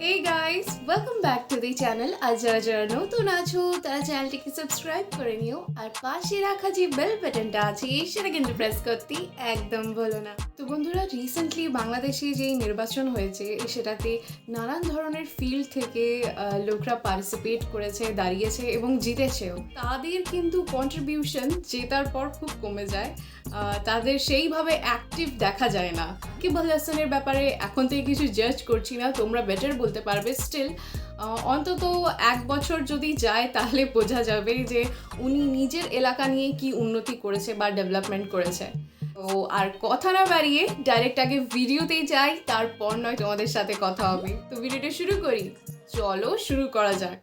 এই guys welcome back to the channel যারা যারা নতুন আছো তারা চ্যানেলটিকে সাবস্ক্রাইব করে নিও আর পাশে রাখা যে বেল বাটনটা আছে সেটা কিন্তু প্রেস করতে একদম ভুলো না তো বন্ধুরা রিসেন্টলি বাংলাদেশে যেই নির্বাচন হয়েছে সেটাতে নানান ধরনের ফিল্ড থেকে লোকরা পার্টিসিপেট করেছে দাঁড়িয়েছে এবং জিতেছেও তাদের কিন্তু কন্ট্রিবিউশন জেতার পর খুব কমে যায় তাদের সেইভাবে অ্যাক্টিভ দেখা যায় না কিবুল হাসানের ব্যাপারে? এখন থেকে কিছু জাজ করছি না, তোমরা বেটার বলতে পারবে। স্টিল অন্তত এক বছর যদি যায়, তাহলে বোঝা যাবে যে উনি নিজের এলাকা নিয়ে কি উন্নতি করেছে বা ডেভেলপমেন্ট করেছে। তো আর কথা না বাড়িয়ে ডাইরেক্ট আগে ভিডিওতেই যাই, তারপর নয় তোমাদের সাথে কথা হবে। তো ভিডিওটা শুরু করি। চলো, শুরু করা যাক।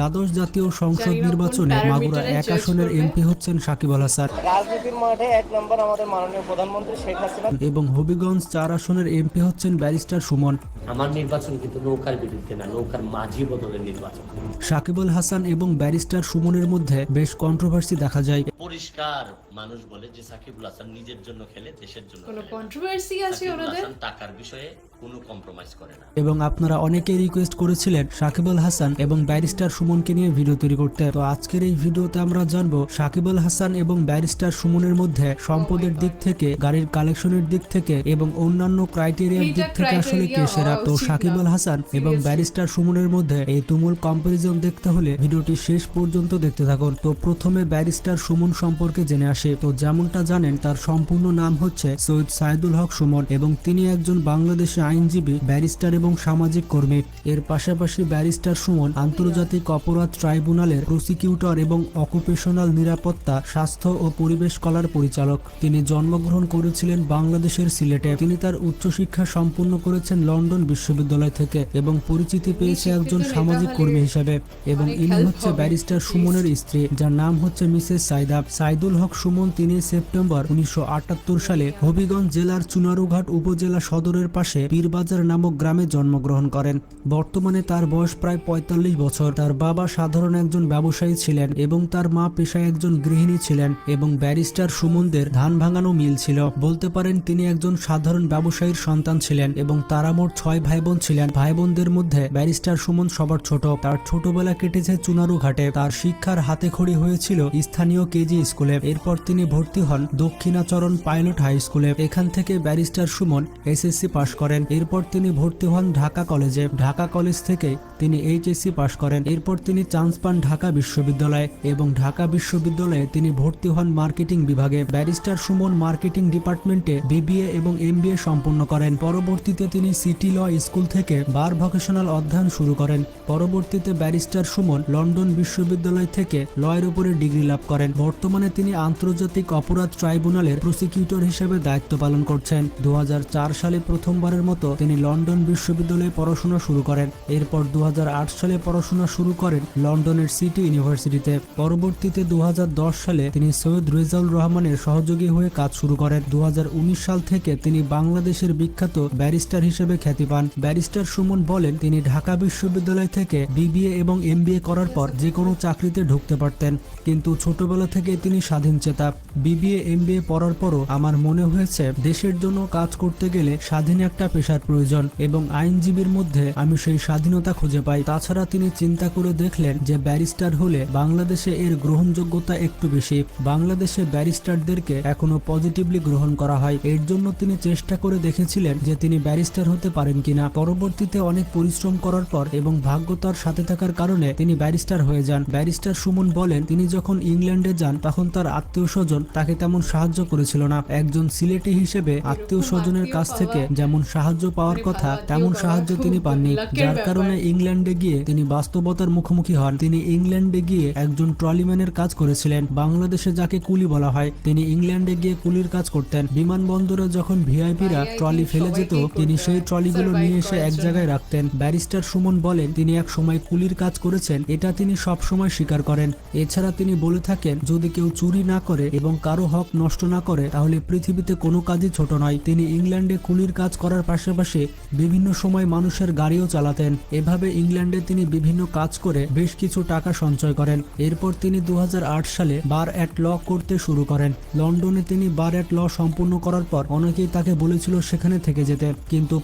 দ্বাদশ জাতীয় সংসদ নির্বাচনে মাগুরা এক আসনের এমপি হচ্ছেন সাকিব আল হাসান। রাজনীতির মাঠে এক নম্বর আমাদের মাননীয় প্রধানমন্ত্রী শেখ হাসিনা। এবং হবিগঞ্জ চার আসনের এমপি হচ্ছেন ব্যারিস্টার সুমন। আমার নির্বাচন কিন্তু নৌকার বিরুদ্ধে না নৌকার মাঝি বদলের নির্বাচন। সাকিব আল হাসান এবং ব্যারিস্টার সুমনের মধ্যে বেশ কন্ট্রোভার্সি দেখা যায়। পরিষ্কার মানুষ বলে যে সাকিবুল হাসান নিজের জন্য খেলে দেশের জন্য কোনো কন্ট্রোভার্সি আছে ওনাদের? টাকার বিষয়ে কোনো কম্প্রোমাইজ করে না। এবং আপনারা অনেকেই রিকোয়েস্ট করেছিলেন সাকিব আল হাসান এবং ব্যারিস্টার সুমনকে নিয়ে ভিডিও তৈরি করতে। তো আজকের এই ভিডিওতে আমরা জানব সাকিব আল হাসান এবং ব্যারিস্টার সুমনের মধ্যে সম্পদের দিক থেকে গাড়ির কালেকশনের দিক থেকে এবং অন্যান্য ক্রাইটেরিয়ার দিক থেকে আসলে কে সেরা? তো সাকিব না। আল হাসান এবং ব্যারিস্টার সুমনের মধ্যে এই তুমুল কম্পারিজন দেখতে হলে ভিডিওটি শেষ পর্যন্ত দেখতে থাকুন। তো প্রথমে ব্যারিস্টার সুমন সম্পর্কে জেনে আসে। তো যেমনটা জানেন তার সম্পূর্ণ নাম হচ্ছে সৈয়দ সাইদুল হক সুমন এবং তিনি একজন বাংলাদেশি আইনজীবী ব্যারিস্টার এবং সামাজিক কর্মী। এর পাশাপাশি ব্যারিস্টার সুমন আন্তর্জাতিক অপরাধ ট্রাইব্যুনালের প্রসিকিউটর এবং অকুপেশনাল নিরাপত্তা স্বাস্থ্য ও পরিবেশ কলার পরিচালক। তিনি জন্মগ্রহণ করেছিলেন বাংলাদেশের সিলেটে। তিনি তার উচ্চশিক্ষা সম্পূর্ণ করেছেন লন্ডন বিশ্ববিদ্যালয় থেকে এবং পরিচিতি পেয়েছে একজন সামাজিক কর্মী হিসেবে এবং ইনি হচ্ছে ব্যারিস্টার সুমনের স্ত্রী যার নাম হচ্ছে মিসেস সাইদা। সাইদুল হক সুমন তিনি সেপ্টেম্বর উনিশশো সালে হবিগঞ্জ জেলার চুনারুঘাট উপজেলা সদরের পাশে পীরবাজার নামক গ্রামে জন্মগ্রহণ করেন। বর্তমানে তার বয়স প্রায় পঁয়তাল্লিশ বছর। তার বাবা সাধারণ একজন ব্যবসায়ী ছিলেন এবং তার মা পেশায় একজন গৃহিণী ছিলেন এবং ব্যারিস্টার সুমনদের ধান ভাঙানো মিল ছিল। বলতে পারেন তিনি একজন সাধারণ ব্যবসায়ীর সন্তান ছিলেন এবং তারা মোট ছয় ভাই বোন ছিলেন। ভাই বোনদের মধ্যে ব্যারিস্টার সুমন সবার ছোট। তার ছোটবেলা কেটেছে চুনারু ঘাটে। তার শিক্ষার হাতে খড়ি হয়েছিল স্থানীয় কেজি স্কুলে। এরপর তিনি ভর্তি হন দক্ষিণাচরণ পাইলট হাই স্কুলে। এখান থেকে ব্যারিস্টার সুমন এসএসসি পাশ করেন। এরপর তিনি ভর্তি হন ঢাকা কলেজে। ঢাকা কলেজ থেকে তিনি এইচএসসি পাশ করেন। এরপর তিনি চান্স পান ঢাকা বিশ্ববিদ্যালয়ে এবং ঢাকা বিশ্ববিদ্যালয়ে তিনি ভর্তি হন মার্কেটিং বিভাগে। ব্যারিস্টার সুমন মার্কেটিং ডিপার্টমেন্টে বিবিএ এবং এমবিএ সম্পন্ন করেন। পরবর্তীতে তিনি সিটি ল স্কুল থেকে বার ভোকেশনাল অধ্যয়ন শুরু করেন। পরবর্তীতে ব্যারিস্টার সুমন লন্ডন বিশ্ববিদ্যালয় থেকে লয়ের উপরে ডিগ্রি লাভ করেন। বর্তমানে তিনি আন্তর্জাতিক অপরাধ ট্রাইব্যুনালের প্রসিকিউটর হিসেবে দায়িত্ব পালন করছেন। দুহাজার চার সালে প্রথমবারের মতো তিনি লন্ডন বিশ্ববিদ্যালয়ে পড়াশোনা শুরু করেন। এরপর দু হাজার আট সালে পড়াশোনা শুরু করেন লন্ডনের সিটি ইউনিভার্সিটিতে। পরবর্তীতে দু হাজার দশ সালে তিনি সৈয়দ রেজাউল রহমানের সহযোগী হয়ে কাজ শুরু করেন। দু হাজার উনিশ সাল থেকে তিনি বাংলাদেশের বিখ্যাত ব্যারিস্টার হিসেবে খ্যাতি পান ব্যারিস্টার সুমন বলেন, তিনি ঢাকা বিশ্ববিদ্যালয় থেকে বিবিএ এবং এমবিএ করার পর যে কোনো চাকরিতে ঢুকতে পারতেন। কিন্তু ছোটবেলা থেকে তিনি স্বাধীন চেতা। বিবিএ, এমবিএ পড়ার পরও আমার মনে হয়েছে, দেশের জন্য কাজ করতে গেলে স্বাধীন একটা পেশার প্রয়োজন এবং আইনজীবীর মধ্যে আমি সেই স্বাধীনতা খুঁজে পাই। তাছাড়া তিনি চিন্তা করে দেখলেন যে ব্যারিস্টার হলে বাংলাদেশে এর গ্রহণযোগ্যতা একটু বেশি। বাংলাদেশে ব্যারিস্টারদেরকে এখনও পজিটিভলি গ্রহণ করা হয়। এর জন্য তিনি চেষ্টা করে দেখেছিলেন যে তিনি ব্যারিস্টার হতে পারেন কিনা পরবর্তীতে অনেক পরিশ্রম করার পর এবং ভাগ্য তার সাথে থাকার কারণে তিনি ব্যারিস্টার হয়ে যান। ব্যারিস্টার সুমন বলেন, তিনি যখন ইংল্যান্ডে যান, তখন তার আত্মীয় স্বজন তাকে তেমন সাহায্য করেছিল না। একজন সিলেটি হিসেবে আত্মীয় স্বজনের কাছ থেকে যেমন সাহায্য পাওয়ার কথা, তেমন সাহায্য তিনি পাননি। যার কারণে ইংল্যান্ডে গিয়ে তিনি বাস্তবতার মুখোমুখি হন। তিনি ইংল্যান্ডে গিয়ে একজন ট্রলিম্যানের কাজ করেছিলেন। বাংলাদেশে যাকে কুলি বলা হয়, তিনি ইংল্যান্ডে গিয়ে কুলির কাজ করতেন। বিমানবন্দরে যখন ভিআইপিরা ট্রলি ফেলে যেত, তিনি সেই ট্রলিগুলো নিয়ে এসে এক জায়গায় রাখতেন। ব্যারিস্টার সুমন বলেন তিনি এক সময় কুলির কাজ করেছেন এটা তিনি সব সময় স্বীকার করেন। এছাড়া তিনি বলে থাকেন যদি কেউ চুরি না করে এবং কারও হক নষ্ট না করে তাহলে পৃথিবীতে কোনো কাজই ছোট নয়। তিনি ইংল্যান্ডে কুলির কাজ করার পাশাপাশি বিভিন্ন সময় মানুষের গাড়িও চালাতেন। এভাবে ইংল্যান্ডে তিনি বিভিন্ন কাজ করে বেশ কিছু টাকা সঞ্চয় করেন। এরপর তিনি দু হাজার আট সালে বার অ্যাট ল করতে শুরু করেন। লন্ডনে তিনি বার অ্যাট ল সম্পূর্ণ করার পর অনেকেই তাকে বলেছিল সেখানে থেকে যেতে। কিন্তু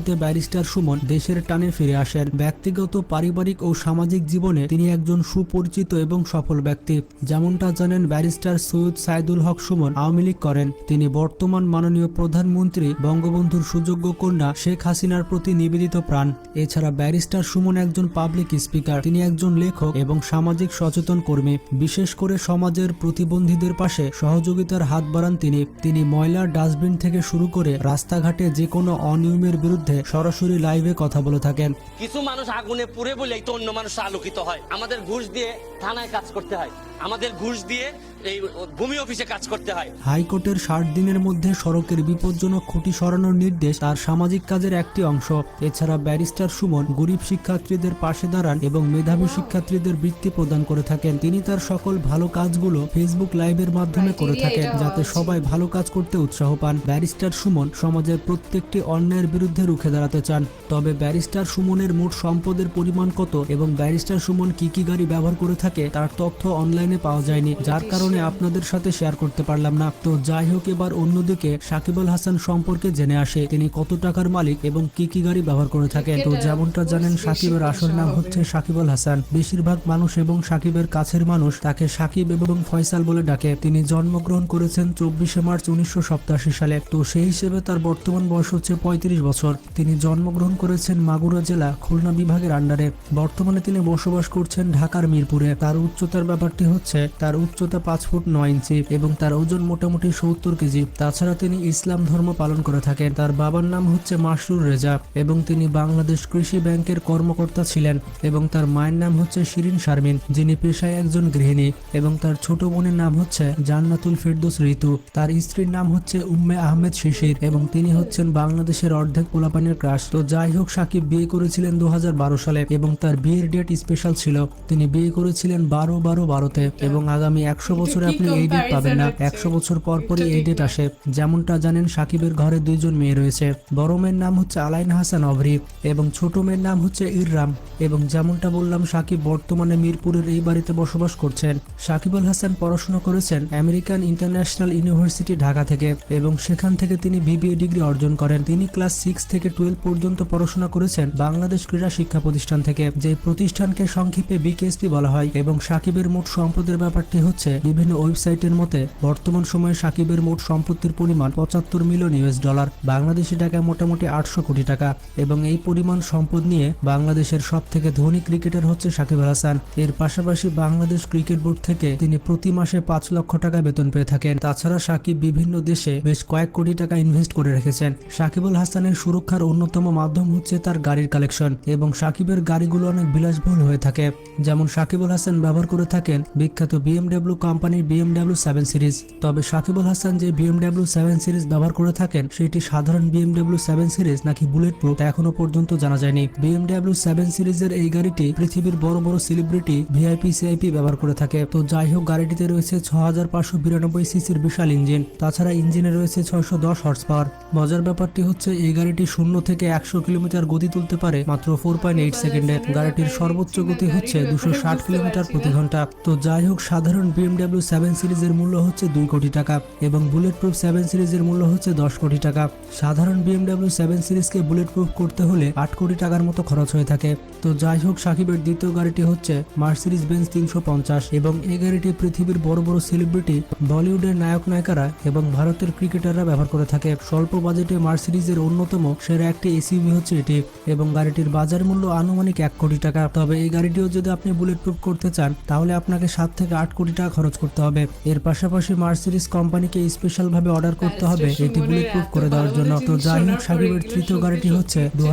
পরবর্তীতে ব্যারিস্টার সুমন দেশের টানে ফিরে আসেন। ব্যক্তিগত, পারিবারিক ও সামাজিক জীবনে তিনি একজন সুপরিচিত এবং সফল ব্যক্তি। যেমনটা জানেন ব্যারিস্টার সৈয়দ সাইদুল হক সুমন আওয়ামী লীগ করেন। তিনি বর্তমান মাননীয় প্রধানমন্ত্রী, বঙ্গবন্ধুর সুযোগ্য কন্যা শেখ হাসিনার প্রতি নিবেদিত প্রাণ। এছাড়া ব্যারিস্টার সুমন একজন পাবলিক স্পিকার। তিনি একজন লেখক এবং সামাজিক সচেতন কর্মী। বিশেষ করে সমাজের প্রতিবন্ধীদের পাশে সহযোগিতার হাত বাড়ান তিনি। তিনি ময়লার ডাস্টবিন থেকে শুরু করে রাস্তাঘাটে যে কোনো অনিয়মের বিরুদ্ধে সরাসরি লাইভে কথা বলে থাকেন। কিছু মানুষ আগুনে পুড়ে বলেই তো অন্য মানুষ আলোকিত হয়। আমাদের ঘুষ দিয়ে থানায় কাজ করতে হয়। আমাদের ঘুষ দিয়ে এই ভূমি অফিসে কাজ করতে হয়। হাইকোর্টের ষাট দিনের মধ্যে সড়কের বিপজ্জনক খুঁটি সরানোর নির্দেশ তার সামাজিক কাজের একটি অংশ। এছাড়া ব্যারিস্টার সুমন গরিব শিক্ষার্থীদের পাশে দাঁড়ান এবং মেধাবী শিক্ষার্থীদের বৃত্তি প্রদান করে থাকেন। তিনি তার সকল ভালো কাজগুলো ফেসবুক লাইভের মাধ্যমে করে থাকেন, যাতে সবাই ভালো কাজ করতে উৎসাহ পান। ব্যারিস্টার সুমন সমাজের প্রত্যেকটি অন্যায়ের বিরুদ্ধে রুখে দাঁড়াতে চান। তবে ব্যারিস্টার সুমনের মোট সম্পদের পরিমাণ কত এবং ব্যারিস্টার সুমন কি কি গাড়ি ব্যবহার করে থাকে, তার তথ্য অনলাইনে পাওয়া যায়নি, যার কারণে আপনাদের সাথে শেয়ার করতে পারলাম না। তো যাই হোক, এবার অন্যদিকে সাকিবুল হাসান সম্পর্কে জেনে আসে, তিনি কত টাকার মালিক এবং কি কি গাড়ি ব্যবহার করে থাকেন। তো যেমনটা জানেন, সাকিবের আসল নাম হচ্ছে সাকিবুল হাসান। বেশিরভাগ মানুষ এবং সাকিবের কাছের মানুষ তাকে সাকিব এবং ফয়সাল বলে ডাকে। তিনি জন্মগ্রহণ করেছেন চব্বিশে মার্চ উনিশশো সাতাশি সালে। তো সেই হিসেবে তার বর্তমান বয়স হচ্ছে পঁয়ত্রিশ বছর। তিনি জন্মগ্রহণ করেছেন মাগুরা জেলা, খুলনা বিভাগের আন্ডারে বর্তমানে তিনি বসবাস করছেন ঢাকার মিরপুরে। তার উচ্চতার ব্যাপারটি হচ্ছে তার উচ্চতা পাঁচ ফুট নয় ইঞ্চি এবং তার ওজন মোটামুটি সত্তর কেজি। তাছাড়া তিনি ইসলাম ধর্ম পালন করে থাকেন। তার বাবার নাম হচ্ছে মাসরুর রেজা এবং তিনি বাংলাদেশ কৃষি ব্যাংকের কর্মকর্তা ছিলেন এবং তার মায়ের নাম হচ্ছে শিরিন শারমিন, যিনি পেশায় একজন গৃহিণী এবং তার ছোট বোনের নাম হচ্ছে জান্নাতুল ফেরদৌস ঋতু। তার স্ত্রীর নাম হচ্ছে উম্মে আহমেদ শিশির এবং তিনি হচ্ছেন বাংলাদেশের অর্ধেক পোলাপানের ক্রাশ। তো যাই হোক, সাকিব বিয়ে করেছিলেন দু হাজার বারো সালে এবং তার বিয়ের ডেট স্পেশাল ছিল। তিনি বিয়ে করেছিলেন বারো বারো বারোতে। এবং আগামী একশো বছরে আপনি এই ডেট পাবেন না। একশো বছর পর পরই এই ডেট আসে। যেমনটা জানেন সাকিবের ঘরে দুইজন মেয়ে রয়েছে। বড় মেয়ের নাম হচ্ছে আলাইন হাসান অভরি এবং ছোট মেয়ের নাম হচ্ছে ইররাম। এবং যেমনটা বললাম সাকিব বর্তমানে মিরপুরের এই বাড়িতে বসবাস করছেন। সাকিবুল হাসান পড়াশোনা করেছেন আমেরিকান ইন্টারন্যাশনাল ইউনিভার্সিটি ঢাকা থেকে এবং সেখান থেকে তিনি বিবিএ ডিগ্রি অর্জন করেন। তিনি ক্লাস সিক্স থেকে টুয়েলভ পর্যন্ত পড়াশোনা করেছেন বাংলাদেশ ক্রীড়া শিক্ষা প্রতিষ্ঠান থেকে। যে প্রতিষ্ঠানকে সংক্ষেপে বিকেএসপি বলা হয় এবং সাকিবের মোট সম্পদের ব্যাপারটি হচ্ছে, বিভিন্ন ওয়েবসাইটের মতে, বর্তমান সময়ে সাকিবের মোট সম্পত্তির পরিমাণ পঁচাত্তর মিলিয়ন ইউএস ডলার, বাংলাদেশি টাকায় মোটামুটি আটশো কোটি টাকা। এবং এই পরিমাণ সম্পদ নিয়ে বাংলাদেশের সব থেকে ধনী ক্রিকেটার হচ্ছে সাকিব আল হাসান। এর পাশাপাশি বাংলাদেশ ক্রিকেট বোর্ড থেকে তিনি প্রতি মাসে পাঁচ লক্ষ টাকা বেতন পেয়ে থাকেন। তাছাড়া সাকিব বিভিন্ন দেশে বেশ কয়েক কোটি টাকা ইনভেস্ট করে রেখেছেন। সাকিবুল হাসানের সুরক্ষার অন্যতম মাধ্যম হচ্ছে তার গাড়ির কালেকশন এবং সাকিবের গাড়িগুলো অনেক বিলাসবহুল হয়ে থাকে। যেমন সাকিবুল হাসান ব্যবহার করে থাকেন বিখ্যাত বিএমডাব্লিউ কোম্পানির বিএমডাব্লিউ সেভেন সিরিজ তবে সাকিবুল হাসান যে বিএমডাব্লিউ সেভেন সিরিজ ব্যবহার করে থাকেন, সেটি সাধারণ বিএমডাব্লিউ সেভেন সিরিজ নাকি বুলেট প্রুফ তা এখনও পর্যন্ত জানা যায়নি। বিএমডাব্লিউ সেভেন সিরিজের এই গাড়িটি পৃথিবীর বড় বড় সেলিব্রিটি ভিআইপি সিআইপি ব্যবহার করে থাকে। তো যাই হোক, গাড়িটিতে রয়েছে ছ হাজার পাঁচশো বিরানব্বই সিসির বিশাল ইঞ্জিন। তাছাড়া ইঞ্জিনে রয়েছে ছয়শো দশ হর্স পাওয়ার মজার ব্যাপারটি হচ্ছে, এই গাড়িটি শূন্য থেকে একশো কিলোমিটার গতি তুলতে পারে মাত্র ফোর পয়েন্ট এইট সেকেন্ডে গাড়িটির সর্বোচ্চ গতি হচ্ছে দুশো ষাট কিলোমিটার প্রতি ঘণ্টা। তো যাই হোক, সাধারণ বিএমডাব্লিউ সেভেন সিরিজের মূল্য হচ্ছে দুই কোটি টাকা এবং বুলেট প্রুফ সেভেন সিরিজের মূল্য হচ্ছে দশ কোটি টাকা। সাধারণ বিএমডাব্লিউ সেভেন সিরিজকে বুলেট প্রুফ করতে হলে আট কোটি টাকার মতো খরচ হয়ে থাকে। তো যাই হোক, সাকিবের দ্বিতীয় গাড়িটি হচ্ছে মার্সিডিজ বেঞ্চ তিনশো পঞ্চাশ এবং এই গাড়িটি পৃথিবীর বড় বড় সেলিব্রিটি বলিউডের নায়ক নায়িকারা এবং ভারতের ক্রিকেটাররা ব্যবহার করে থাকে। স্বল্প বাজেটে মার্সিডিজের অন্যতম সেরা একটি এসইউভি হচ্ছে এটি এবং গাড়িটির বাজার মূল্য আনুমানিক এক কোটি টাকা। তবে এই গাড়িটিও যদি আপনি বুলেট প্রুফ করতে চান, তাহলে আপনাকে সাত থেকে আট কোটি টাকা খরচ করতে হবে। এর পাশাপাশি মার্সিডিস কোম্পানিকে স্পেশাল ভাবে অর্ডার করতে হবে। এটি বুলেট প্রুফ করে দেওয়ার জন্য। তো যাই হোক সাকিবের তৃতীয় গাড়িটি হচ্ছে দু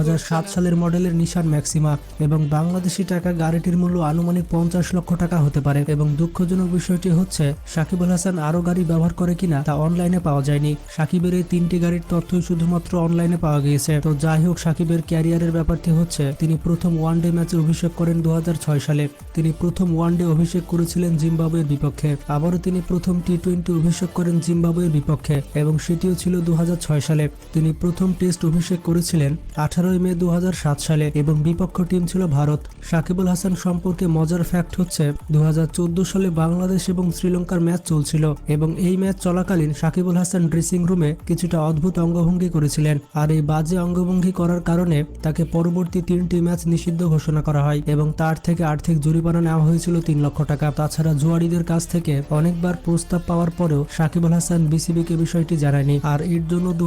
সালের মডেলের নিশান ম্যাক্সিমা এবং বাংলাদেশি টাকা গাড়িটির মূল্য আনুমানিক পঞ্চাশ লক্ষ টাকা হতে পারে এবং দুঃখজনক বিষয়টি হচ্ছে সাকিব সাকিবুল হাসান আরও গাড়ি ব্যবহার করে কিনা তা অনলাইনে পাওয়া যায়নি। সাকিবের এই তিনটি গাড়ির তথ্যই শুধুমাত্র অনলাইনে পাওয়া গিয়েছে। তো যাই হোক সাকিবের ক্যারিয়ারের ব্যাপারটি হচ্ছে তিনি প্রথম ওয়ানডে ম্যাচে অভিষেক করেন দু হাজার ছয় সালে। তিনি প্রথম ওয়ানডে অভিষেক করেছিলেন করেছিলেন জিম্বাবুয়ের বিপক্ষে। আবারও তিনি প্রথম টি টোয়েন্টি অভিষেক করেন জিম্বাবুয়ের বিপক্ষে, এবং সেটিও ছিল দু সালে। তিনি প্রথম টেস্ট অভিষেক করেছিলেন আঠারোই মে দু হাজার সাত সালে, এবং বিপক্ষ টিম ছিল ভারত। সাকিবুল হাসান সম্পর্কে মজার ফ্যাক্ট হচ্ছে দুই হাজার চোদ্দ সালে বাংলাদেশ এবং শ্রীলঙ্কার ম্যাচ চলছিল, এবং এই ম্যাচ চলাকালীন সাকিবুল হাসান ড্রেসিং রুমে কিছুটা অদ্ভুত অঙ্গভঙ্গি করেছিলেন, আর এই বাজে অঙ্গভঙ্গি করার কারণে তাকে পরবর্তী তিনটি ম্যাচ নিষিদ্ধ ঘোষণা করা হয়, এবং তার থেকে আর্থিক জরিমানা নেওয়া হয়েছিল তিন লক্ষ টাকা। তাছাড়া জুয়ারিদের কাছ থেকে অনেকবার প্রস্তাব পাওয়ার পরেও সাকিবুল হাসান বিসিবিকে বিষয়টি জানায়নি। আর এর জন্য দু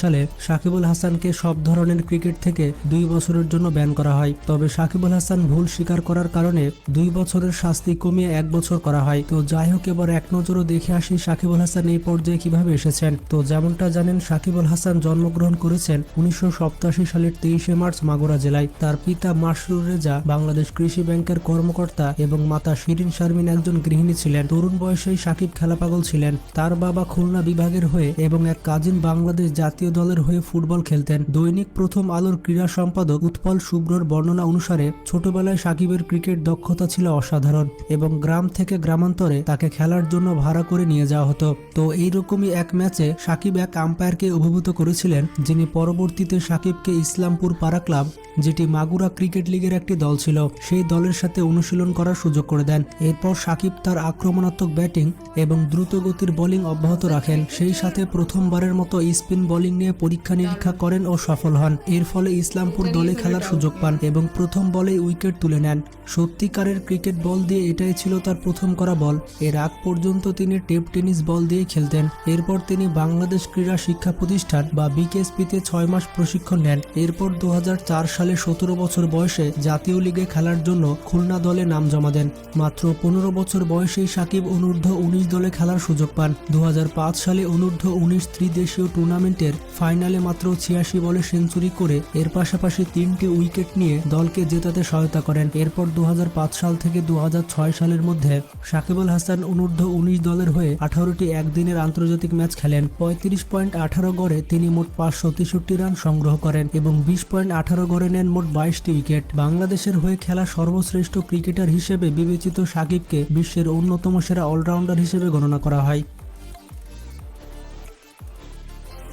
সালে সাকিবুল হাসানকে সব ধরনের ক্রিকেট থেকে দুই বছরের জন্য ব্যান করা হয়। তবে সাকিবুল হাসান ভুল স্বীকার করার কারণে দুই বছরের শাস্তি কমিয়ে এক বছর করা হয়। তো যাই হোক, এবার এক নজরও দেখে আসি সাকিবুল হাসান এই পর্যায়ে কীভাবে এসেছেন। তো যেমনটা জানেন, সাকিবুল হাসান জন্মগ্রহণ করেছেন উনিশশো সাতাশি সালের তেইশে মার্চ মাগুরা জেলায়। তার পিতা মাসরুর রেজা বাংলাদেশ কৃষি ব্যাংকের কর্মকর্তা এবং মাতা শিরিন শারমিন একজন গৃহিণী ছিলেন। তরুণ বয়সেই সাকিব খেলা পাগল ছিলেন। তার বাবা খুলনা বিভাগের হয়ে এবং এক কাজিন বাংলাদেশ জাতীয় দলের হয়ে ফুটবল খেলতেন। দৈনিক প্রথম আলোর ক্রীড়া সম্পাদক উৎপল শুভ্রর বর্ণনা অনুসারে, ছোটবেলায় সাকিবের ক্রিকেট দক্ষতা ছিল অসাধারণ এবং গ্রাম থেকে গ্রামান্তরে তাকে খেলার জন্য ভাড়া করে নিয়ে যাওয়া হতো। তো এইরকমই এক ম্যাচে সাকিব এক আম্পায়ারকে অভিভূত করেছিলেন, যিনি পরবর্তীতে সাকিবকে ইসলামপুর পাড়া ক্লাব, যেটি মাগুরা ক্রিকেট লিগের একটি দল ছিল, সেই দলের সাথে অনুশীলন করার সুযোগ করে দেন। এরপর সাকিব তার আক্রমণাত্মক ব্যাটিং এবং দ্রুত গতির বোলিং অব্যাহত রাখেন। সেই সাথে প্রথমবারের মতো স্পিন বোলিং নিয়ে পরীক্ষা নিরীক্ষা করেন ও সফল হন। এর ফলে ইসলামপুর দলে খেলার সুযোগ পান এবং প্রথম বলে উইকেট তুলে নেন। সত্যিকারের ক্রিকেট বল দিয়ে এটাই ছিল তার প্রথম করা বল। এর আগ পর্যন্ত তিনি টেপ টেনিস বল দিয়ে খেলতেন। এরপর তিনি বাংলাদেশ ক্রীড়া শিক্ষা প্রতিষ্ঠান বা বিকেএসপিতে ছয় মাস প্রশিক্ষণ নেন। এরপর দু হাজার চার সালে সতেরো বছর বয়সে জাতীয় লিগে খেলার জন্য খুলনা দলে নাম জমা দেন। মাত্র পনেরো বছর বয়সেই সাকিব অনূর্ধ্ব উনিশ দলে খেলার সুযোগ পান। দু হাজার পাঁচ সালে অনূর্ধ্ব উনিশ ত্রিদেশীয় টুর্নামেন্টের ফাইনালে মাত্র ছিয়াশি বলে সেঞ্চুরি করে এর পাশাপাশি তিনটি উইকেট নিয়ে দলকে জেতাতে সহায়তা করেন। এরপর দু হাজার পাঁচ সাল থেকে দু হাজার ছয় সালের মধ্যে সাকিবুল হাসান অনূর্ধ্ব উনিশ দলের হয়ে আঠারোটি একদিনের আন্তর্জাতিক ম্যাচ খেলেন। পঁয়ত্রিশ পয়েন্ট আঠারো গড়ে তিনি মোট পাঁচশো তেষট্টি রান সংগ্রহ করেন এবং বিশ পয়েন্ট আঠারো গড়ে নেন মোট বাইশটি উইকেট। বাংলাদেশের হয়ে খেলা সর্বশ্রেষ্ঠ ক্রিকেটার হিসেবে বিবেচিত সাকিবকে বিশ্বের অন্যতম সেরা অলরাউন্ডার হিসেবে গণনা করা হয়।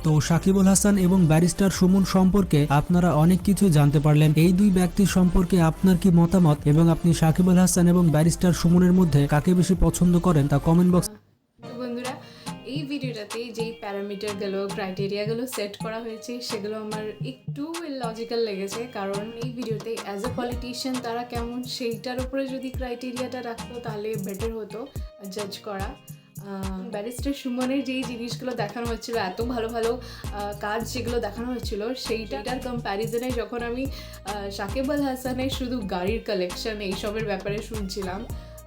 তো সাকিবুল হাসান এবং ব্যারিস্টার সুমন সম্পর্কে আপনারা অনেক কিছু জানতে পারলেন। এই দুই ব্যক্তি সম্পর্কে আপনার কি মতামত? এবং আপনি সাকিবুল হাসান এবং ব্যারিস্টার সুমনের মধ্যে কাকে বেশি পছন্দ করেন? তা কমেন্ট বক্স এই ভিডিওটাতে যেই প্যারামিটারগুলো, ক্রাইটেরিয়াগুলো সেট করা হয়েছে, সেগুলো আমার একটু লজিক্যাল লেগেছে। কারণ এই ভিডিওতে অ্যাজ এ পলিটিশিয়ান তারা কেমন সেইটার উপরে যদি ক্রাইটেরিয়াটা রাখতো, তাহলে বেটার হতো জাজ করা। ব্যারিস্টার সুমনের যেই জিনিসগুলো দেখানো হচ্ছিল, এত ভালো ভালো কাজ যেগুলো দেখানো হচ্ছিল, সেইটার কম্প্যারিজনে যখন আমি সাকিব আল হাসানের শুধু গাড়ির কালেকশন এইসবের ব্যাপারে শুনছিলাম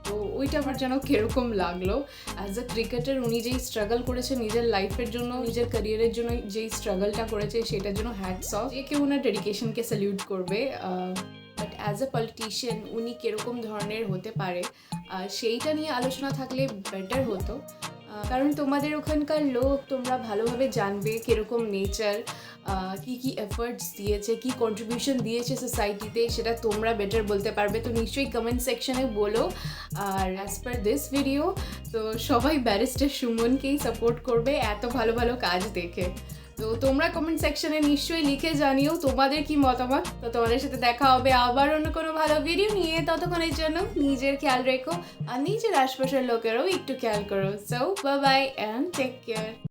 তো ওইটা আমার যেন কীরকম লাগল। অ্যাজ আ ক্রিকেটার উনি যেই স্ট্রাগল করেছে নিজের লাইফের জন্য, নিজের ক্যারিয়ারের জন্য যেই স্ট্রাগলটা করেছে, সেটার জন্য হ্যাটস অফ যে কেউ ওনার ডেডিকেশনকে স্যালিউট করবে বাট অ্যাজ এ পলিটিশিয়ান উনি কীরকম ধরনের হতে পারে সেইটা নিয়ে আলোচনা থাকলে বেটার হতো। কারণ তোমাদের ওখানকার লোক তোমরা ভালোভাবে জানবে কীরকম নেচার কি কি এফার্টস দিয়েছে, কি কন্ট্রিবিউশন দিয়েছে সোসাইটিতে সেটা তোমরা বেটার বলতে পারবে। তো নিশ্চয়ই কমেন্ট সেকশনে বলো। আর অ্যাজ পার দিস ভিডিও তো সবাই ব্যারিস্টার সুমনকেই সাপোর্ট করবে এত ভালো ভালো কাজ দেখে। তো তোমরা কমেন্ট সেকশনে নিশ্চয়ই লিখে জানিও তোমাদের কি মতামত। তো তোমাদের সাথে দেখা হবে আবার অন্য কোনো ভালো ভিডিও নিয়ে। ততক্ষণের জন্য নিজের খেয়াল রেখো আর নিজের আশপাশের লোকেরও একটু খেয়াল করো। So bye bye and take care